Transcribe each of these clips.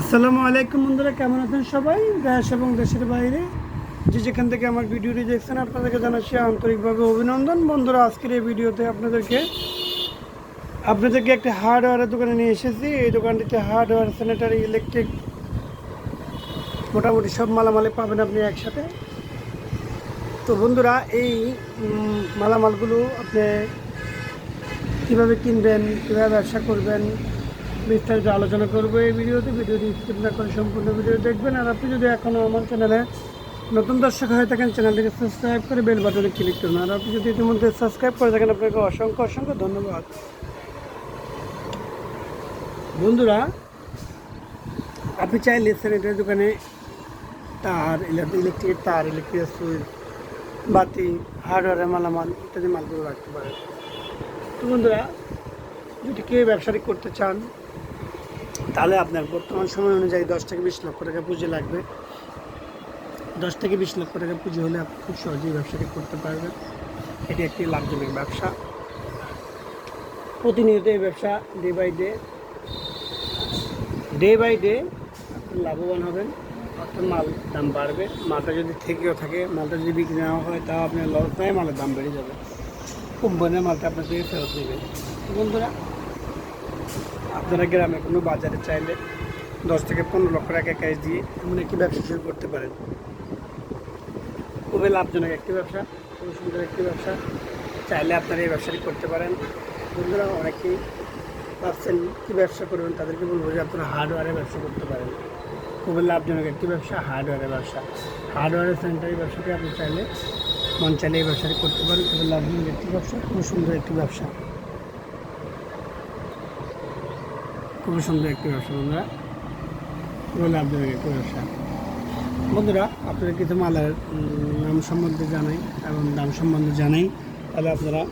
আসসালামু আলাইকুম বন্ধুরা, কেমন আছেন সবাই? দেশ এবং দেশের বাইরে। যে যেখান থেকে আমার ভিডিওটি দেখছেন, আপনাদেরকে জানাচ্ছি আন্তরিকভাবে অভিনন্দন। বন্ধুরা, আজকের এই ভিডিওতে আপনাদেরকে আপনাদেরকে একটা হার্ডওয়্যারের দোকানে নিয়ে এসেছি। এই দোকানটিতে হার্ডওয়্যার স্যানিটারি ইলেকট্রিক মোটামুটি সব মালামালে পাবেন আপনি একসাথে। তো বন্ধুরা, এই মালামালগুলো আপনি কীভাবে কিনবেন, কীভাবে ব্যবসা করবেন বিস্তারিত আলোচনা করব এই ভিডিওতে। ভিডিওটি স্কিপ না করে সম্পূর্ণ ভিডিও দেখবেন। আর আপনি যদি এখনও আমার চ্যানেলে নতুন দর্শক হয়ে থাকেন, চ্যানেলটিকে সাবস্ক্রাইব করে বেল বাটনে ক্লিক করুন। আর আপনি যদি ইতিমধ্যে সাবস্ক্রাইব করে থাকেন, আপনাকে অসংখ্য অসংখ্য ধন্যবাদ। বন্ধুরা, আপনি চাইলে স্যানিটারি দোকানে তার ইলেকট্রিক তার ইলেকট্রিক সুইচ বাতি হার্ডওয়্যারের মালামাল ইত্যাদি মালগুলো রাখতে পারেন। তো বন্ধুরা, যদি কেউ ব্যবসাটি করতে চান তাহলে আপনার বর্তমান সময় অনুযায়ী দশ থেকে বিশ লক্ষ টাকা পুঁজি লাগবে। দশ থেকে বিশ লক্ষ টাকা পুঁজি হলে আপনি খুব সহজেই ব্যবসাটি করতে পারবেন। এটি একটি লাভজনক ব্যবসা। প্রতিনিয়ত এই ব্যবসা day by day day by day আপনি লাভবান হবেন। অর্থাৎ মাল দাম বাড়বে। মালটা যদি থেকেও থাকে, মালটা যদি বিক্রি না হয়, তাও আপনার লস নেয়, মালের দাম বেড়ে যাবে। কোম্পানির মালটা আপনার থেকে ফেরত নেবে বন্ধুরা আপনারা গ্রামে কোনো বাজারে চাইলে দশ থেকে পনেরো লক্ষ টাকা ক্যাশ দিয়ে এমন একটি ব্যবসা শুরু করতে পারেন। খুবই লাভজনক একটি ব্যবসা, খুবই সুন্দর একটি ব্যবসা। চাইলে আপনারা এই ব্যবসাটি করতে পারেন। বন্ধুরা, অনেকেই ভাবছেন কী ব্যবসা করবেন, তাদেরকে বলব যে আপনারা হার্ডওয়্যারের ব্যবসা করতে পারেন। খুবই লাভজনক একটি ব্যবসা হার্ডওয়্যারের ব্যবসা। হার্ডওয়্যারের সেন্টারি ব্যবসাটি আপনি চাইলে মন চাইলে এই ব্যবসাটি করতে পারেন। খুবই লাভজনক একটি ব্যবসা খুব সুন্দর একটি ব্যবসা। খুবই সুন্দর একটি ব্যবসা, বন্ধুরা। খুবই লাভজনক একটি ব্যবসা। বন্ধুরা আপনারা কিছু মালের নাম সম্বন্ধে জানাই এবং দাম সম্বন্ধে জানাই। তাহলে আপনারা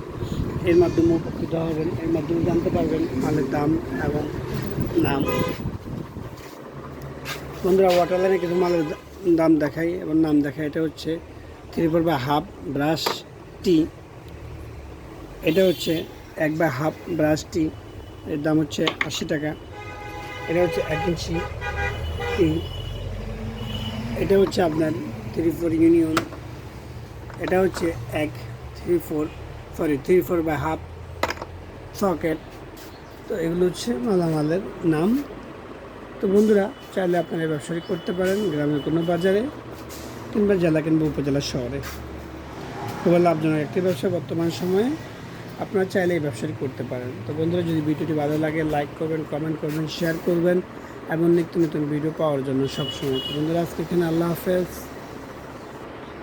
এর মাধ্যমে উপকৃত হবেন, এর মাধ্যমে জানতে পারবেন মালের দাম এবং নাম। বন্ধুরা ওয়াটার লাইনে কিছু মালের দাম দেখাই এবং নাম দেখাই। এটা হচ্ছে থ্রি বা হাফ ব্রাশ টি। এটা হচ্ছে এক বা হাফ ব্রাশ টি। এর দাম হচ্ছে আশি টাকা। এটা হচ্ছে এক ইঞ্চি এটা হচ্ছে আপনার থ্রি ফোর ইউনিয়ন এটা হচ্ছে এক three four sorry three four by half socket তো এগুলো হচ্ছে মালামালের নাম। তো বন্ধুরা, চাইলে আপনারা এই ব্যবসাটি করতে পারেন গ্রামের কোনো বাজারে কিংবা জেলা কিংবা উপজেলা শহরে। খুবই লাভজনক একটি ব্যবসা বর্তমান সময়ে। আপনারা চাইলে এই ব্যবসাটি করতে পারেন। তো বন্ধুরা, যদি ভিডিওটি ভালো লাগে লাইক করবেন কমেন্ট করবেন শেয়ার করবেন, এবং নিত্য নতুন ভিডিও পাওয়ার জন্য সবসময়। বন্ধুরা, আজকে এখানে আল্লাহ হাফেজ।